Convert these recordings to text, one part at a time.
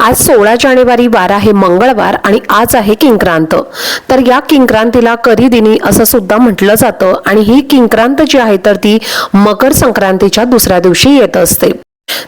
आज सोळा जानेवारी वार आहे मंगळवार आणि आज आहे किंक्रांत. तर या किंक्रांतीला करीदिनी असं सुद्धा म्हटलं जातं आणि ही किंक्रांत जी आहे तर ती मकर संक्रांतीच्या दुसऱ्या दिवशी येत असते.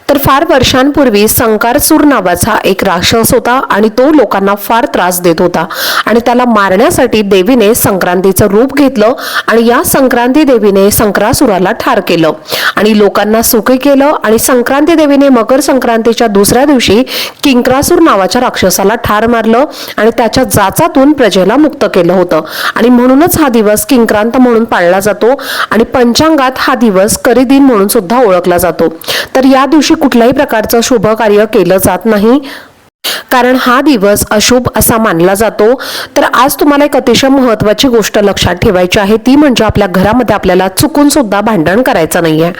तर फार वर्षांपूर्वी संकारसूर नावाचा एक राक्षस होता आणि तो लोकांना फार त्रास देत होता. आणि त्याला मारण्यासाठी देवीने संक्रांतीचं रूप घेतलं आणि या संक्रांती देवीने संक्रासुराला ठार केलं. आणि लोकांना सुखी केलं आणि संक्रांती देवीने मकर संक्रांतीच्या दुसऱ्या दिवशी किंक्रासूर नावाच्या राक्षसाला ठार मारलं आणि त्याच्या जाचातून प्रजेला मुक्त केलं होतं. आणि म्हणूनच हा दिवस किंक्रांत म्हणून पाळला जातो आणि पंचांगात हा दिवस करीदिन म्हणून सुद्धा ओळखला जातो. तर या दिवशी कुठल्याही प्रकारचं शुभ कार्य केलं जात नाही. कारण हा दिवस अशुभ असा मानला जातो. तर आज तुम्हाला एक अतिशय महत्वाची गोष्ट लक्षात ठेवायची आहे. ती म्हणजे आपल्या घरामध्ये आपल्याला चुकून सुद्धा भांडण करायचं नाहीये.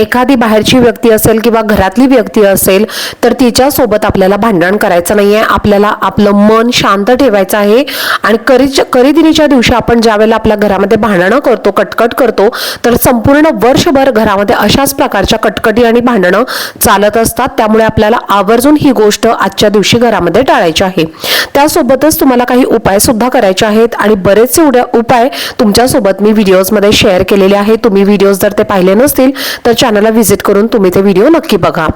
एखादी बाहेरची व्यक्ती असेल किंवा घरातली व्यक्ती असेल तर तिच्या सोबत आपल्याला भांडण करायचं नाहीये. आपल्याला आपलं मन शांत ठेवायचं आहे. आणि करी करीदिनीच्या दिवशी आपण ज्यावेळेला आपल्या घरामध्ये भांडणं करतो कटकट करतो तर संपूर्ण वर्षभर घरामध्ये अशाच प्रकारच्या कटकटी आणि भांडणं चालत असतात. त्यामुळे आपल्याला आवर्जून ही गोष्ट आजच्या दिवशी घरामध्ये टाळायचे आहे. त्यासोबतच तुम्हाला काही उपाय सुद्धा करायचे आहेत आणि बरेचसे उड्या उपाय तुमच्यासोबत मी व्हिडिओजमध्ये शेअर केलेले आहे. तुम्ही व्हिडिओज जर ते पाहिले नसतील तर चॅनलला व्हिजिट करून तुम्ही ते व्हिडिओ नक्की बघा.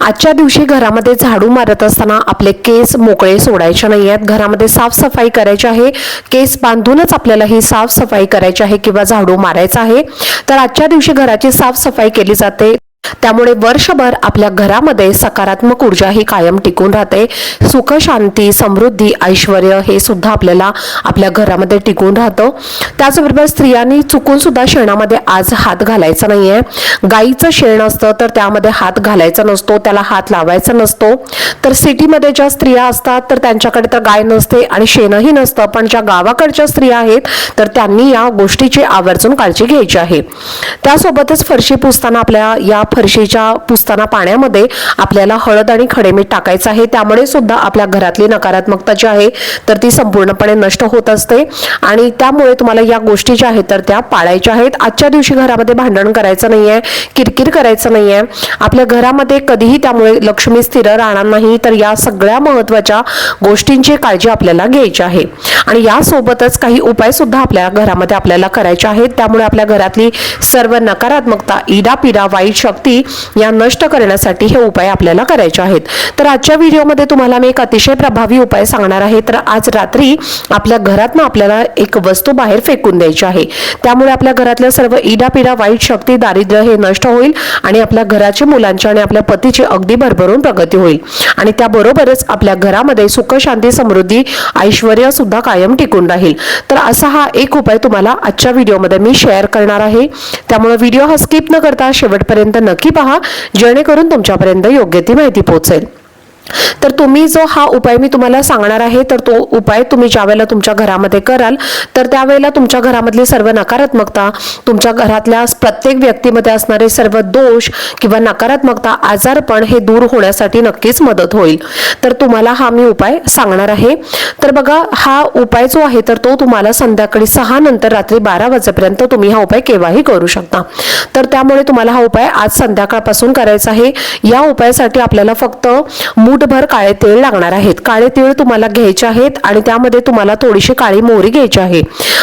आजच्या दिवशी घरामध्ये झाडू मारत असताना आपले केस मोकळे सोडायचे नाही आहेत घरामध्ये साफसफाई करायची आहे. केस बांधूनच आपल्याला ही साफसफाई करायची आहे किंवा झाडू मारायचा आहे. तर आजच्या दिवशी घराची साफसफाई केली जाते. त्यामुळे वर्षभर आपल्या घरामध्ये सकारात्मक ऊर्जा ही कायम टिकून राहते. सुख शांती समृद्धी ऐश्वर हे सुद्धा आपल्याला आपल्या घरामध्ये टिकून राहतं. त्याचबरोबर स्त्रियांनी चुकून सुद्धा शेणामध्ये आज हात घालायचा नाहीये. गाईचं शेण असतं तर त्यामध्ये हात घालायचा नसतो त्याला हात लावायचा नसतो. तर सिटीमध्ये ज्या स्त्रिया असतात तर त्यांच्याकडे तर गाय नसते आणि शेणही नसतं पण ज्या गावाकडच्या स्त्रिया आहेत तर त्यांनी या गोष्टीची आवर्जून काळजी घ्यायची आहे. त्यासोबतच फरशी पुसताना आपल्या या फरशीच्या पुसताना पाण्यामध्ये आपल्याला हळद आणि खडेमीठ टाकायचं आहे. त्यामुळे सुद्धा आपल्या घरातली नकारात्मकता जी आहे तर ती संपूर्णपणे नष्ट होत असते. आणि त्यामुळे तुम्हाला या गोष्टी ज्या आहेत तर त्या पाळायच्या आहेत. आजच्या दिवशी घरामध्ये भांडण करायचं नाही आहे किरकिर करायचं नाही आहे आपल्या घरामध्ये कधीही त्यामुळे लक्ष्मी स्थिर राहणार नाही तर या सगळ्या महत्त्वाच्या गोष्टींची काळजी आपल्याला घ्यायची आहे. आणि यासोबतच काही उपाय सुद्धा आपल्या घरामध्ये आपल्याला करायचे आहेत. त्यामुळे आपल्या घरातली सर्व नकारात्मकता इडापिडा वाईट शक्ती या नष्ट करण्यासाठी हे उपाय आपल्याला करायचे आहेत. तर आजच्या व्हिडिओमध्ये तुम्हाला मी एक अतिशय प्रभावी उपाय सांगणार आहे. तर आज रात्री आपल्या घरातनं आपल्याला एक वस्तू बाहेर फेकून द्यायची आहे. त्यामुळे आपल्या घरातल्या सर्व इडापिडा वाईट शक्ती दारिद्र्य हे नष्ट होईल आणि आपल्या घराची मुलांची आणि आपल्या पतीची अगदी भरभरून प्रगती होईल. आणि त्याबरोबरच आपल्या घरामध्ये सुख शांती समृद्धी ऐश्वर सुद्धा कायम टिकून राहील. तर असा हा एक उपाय तुम्हाला आजच्या व्हिडिओमध्ये मी शेअर करणार आहे. त्यामुळे व्हिडिओ हा स्किप न करता शेवटपर्यंत नक्की पहा जेणेकरून तुमच्यापर्यंत योग्य ती माहिती पोहोचेल. तर तुम्ही जो हा उपाय मी तुम्हाला सांगणार आहे तर तो उपाय तुम्ही ज्यावेळेला तुमच्या घरामध्ये कराल तर त्यावेळेला तुमच्या घरामधली सर्व नकारात्मकता तुमच्या घरातल्या प्रत्येक व्यक्तीमध्ये असणारे सर्व दोष किंवा नकारात्मकता आजारपण हे दूर होण्यासाठी नक्कीच मदत होईल. तर तुम्हाला हा मी उपाय सांगणार आहे. तर बघा हा उपाय जो आहे तर तो तुम्हाला संध्याकाळी सहा नंतर रात्री बारा वाजेपर्यंत तुम्ही हा उपाय केव्हाही करू शकता. तर त्यामुळे तुम्हाला हा उपाय आज संध्याकाळपासून करायचा आहे. या उपायासाठी आपल्याला फक्त मूठभर काळे तेल लागणार आहेत. काळे तीळ तुम्हाला घ्यायचे आहेत आणि त्यामध्ये तुम्हाला थोडीशी काळी मोहरी घ्यायची आहे.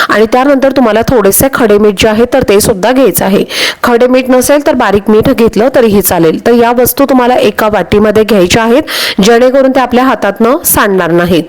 आणि त्यानंतर तुम्हाला थोडेसे खडे मीठ जे आहे तर ते सुद्धा घ्यायचं आहे. खडे मीठ नसेल तर बारीक मीठ घेतलं तरीही चालेल. तर या वस्तू तुम्हाला एका वाटीमध्ये घ्यायच्या आहेत जेणेकरून ते आपल्या हातातनं सांडणार नाहीत.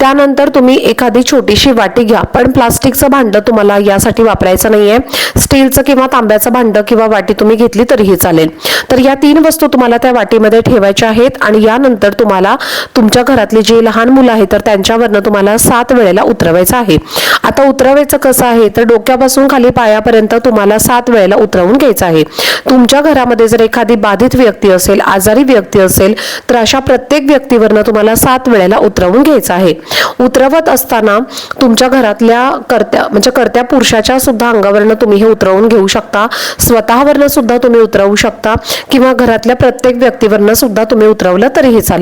त्यानंतर तुम्ही एखादी छोटीशी वाटी घ्या. पण प्लास्टिकचं भांडं तुम्हाला यासाठी वापरायचं नाहीये. स्टीलचं किंवा तांब्याचं भांडं किंवा वाटी तुम्ही घेतली तरीही चालेल. तर या तीन वस्तू तुम्हाला त्या वाटीमध्ये ठेवायच्या आहेत आणि यानंतर तर तुम्हाला तुमच्या घरातले जी लहान मुलं आहेत तर त्यांच्यावरनं तुम्हाला सात वेळेला उतरवायचं आहे. आता उतरवायचं कसं आहे? तर डोक्यापासून खाली पायापर्यंत तुम्हाला सात वेळेला उतरवून घ्यायचं आहे. तुमच्या घरामध्ये जर एखादी बाधित व्यक्ती असेल आजारी व्यक्ती असेल तर अशा प्रत्येक व्यक्तीवरनं तुम्हाला सात वेळेला उतरवून घ्यायचं आहे. उतरवत असताना तुमच्या घरातल्या कर्त्या म्हणजे कर्त्या पुरुषाच्या सुद्धा अंगावरनं तुम्ही हे उतरवून घेऊ शकता. स्वतःवरनं सुद्धा तुम्ही उतरवू शकता. किंवा घरातल्या प्रत्येक व्यक्तीवरनं सुद्धा तुम्ही उतरवलं तरीही चालेल.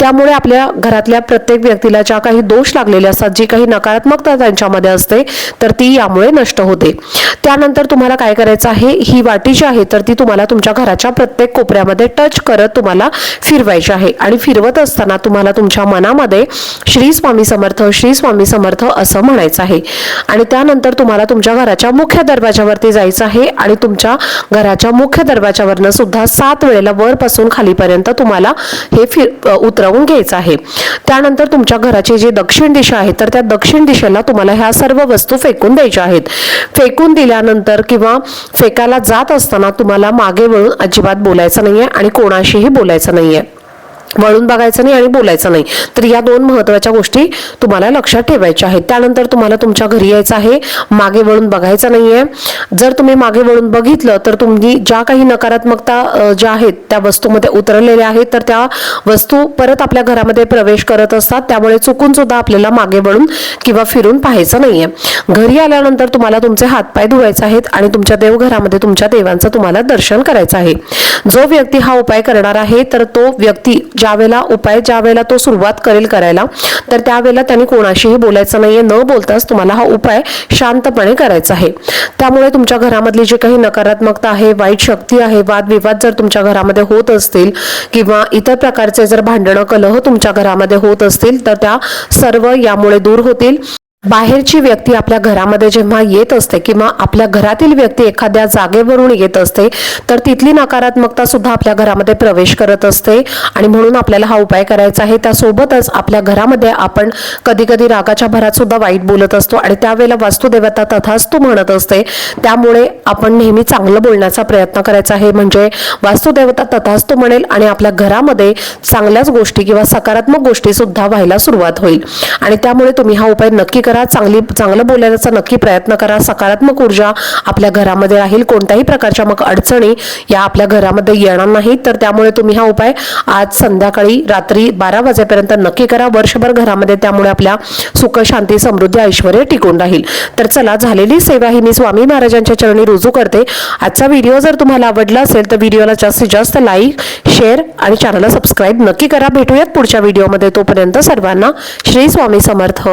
त्यामुळे आपल्या घरातल्या प्रत्येक व्यक्तीला ज्या काही दोष लागलेले असतात जी काही नकारात्मकता त्यांच्यामध्ये असते तर ती यामुळे नष्ट होते. त्यानंतर तुम्हाला काय करायचं आहे? ही वाटी जी आहे तर ती तुम्हाला तुमच्या घराच्या प्रत्येक कोपऱ्यामध्ये टच करत तुम्हाला फिरवायची आहे. आणि फिरवत असताना तुम्हाला तुमच्या मनामध्ये श्री स्वामी समर्थ श्री स्वामी समर्थ असं म्हणायचं आहे. आणि त्यानंतर तुम्हाला तुमच्या घराच्या मुख्य दरवाजावरती जायचं आहे. आणि तुमच्या घराच्या मुख्य दरवाजावरनं सुद्धा सात वेळेला वरपासून खालीपर्यंत तुम्हाला हे फिर उतरवून घ्यायचं आहे. त्यानंतर तुमच्या घराची जी दक्षिण दिशा आहे तर त्या दक्षिण दिशेला तुम्हाला ह्या सर्व वस्तू फेकून द्यायच्या आहेत. फेकून दिल्यानंतर किंवा फेकायला जात असताना तुम्हाला मागे वळून अजिबात बोलायचं नाहीये आणि कोणाशीही बोलायचं नाहीये. वळून बघायचं नाही आणि बोलायचं नाही. तर या दोन महत्त्वाच्या गोष्टी तुम्हाला लक्षात ठेवायच्या आहेत. त्यानंतर तुम्हाला तुमच्या घरी यायचं आहे. मागे वळून बघायचं नाहीये. जर तुम्ही मागे वळून बघितलं तर तुम्ही ज्या काही नकारात्मकता ज्या आहेत त्या वस्तूमध्ये उतरलेल्या आहेत तर त्या वस्तू परत आपल्या घरामध्ये प्रवेश करत असतात. त्यामुळे चुकून सुद्धा आपल्याला मागे वळून किंवा फिरून पाहायचं नाहीये. घरी आल्यानंतर तुम्हाला तुमचे हातपाय धुवायचे आहेत आणि तुमच्या देवघरामध्ये तुमच्या देवांचं तुम्हाला दर्शन करायचं आहे. जो व्यक्ती हा उपाय करणार आहे तर तो व्यक्ती ज्या वेळेला उपाय ज्यावेळेला तो सुरुवात करेल करायला तर त्यावेळेला त्यांनी कोणाशीही बोलायचं नाहीये. न बोलताच तुम्हाला हा उपाय शांतपणे करायचा आहे. त्यामुळे तुमच्या घरामधली जी काही नकारात्मकता आहे वाईट शक्ती आहे वादविवाद जर तुमच्या घरामध्ये होत असतील किंवा इतर प्रकारचे जर भांडणं कलह तुमच्या घरामध्ये होत असतील तर त्या सर्व यामुळे दूर होतील. बाहेरची व्यक्ती आपल्या घरामध्ये जेव्हा येत असते किंवा आपल्या घरातील व्यक्ती एखाद्या जागेवरून येत असते तर तिथली नकारात्मकता सुद्धा आपल्या घरामध्ये प्रवेश करत असते. आणि म्हणून आपल्याला हा उपाय करायचा आहे. त्यासोबतच आपल्या घरामध्ये आपण कधी कधी रागाच्या भरात सुद्धा वाईट बोलत असतो आणि त्यावेळेला वास्तुदेवता तथास्तू म्हणत असते. त्यामुळे आपण नेहमी चांगलं बोलण्याचा प्रयत्न करायचा आहे. म्हणजे वास्तुदेवता तथास्तू म्हणेल आणि आपल्या घरामध्ये चांगल्याच गोष्टी किंवा सकारात्मक गोष्टी सुद्धा व्हायला सुरुवात होईल. आणि त्यामुळे तुम्ही हा उपाय नक्की करा चांगली चांगलं बोलायचा नक्की प्रयत्न करा. सकारात्मक ऊर्जा आपल्या घरामध्ये राहील. कोणत्याही प्रकारच्या मग अडचणी या आपल्या घरामध्ये येणार नाहीत. तर त्यामुळे तुम्ही हा उपाय आज संध्याकाळी रात्री बारा वाजेपर्यंत नक्की करा. वर्षभर घरामध्ये त्यामुळे आपल्या सुख शांती समृद्धी ऐश्वर टिकून राहील. तर चला झालेली सेवा ही मी स्वामी महाराजांच्या चरणी रुजू करते. आजचा व्हिडिओ जर तुम्हाला आवडला असेल तर व्हिडिओला जास्तीत जास्त लाईक शेअर आणि चॅनलला सबस्क्राईब नक्की करा. भेटूयात पुढच्या व्हिडिओमध्ये. तोपर्यंत सर्वांना श्री स्वामी समर्थ.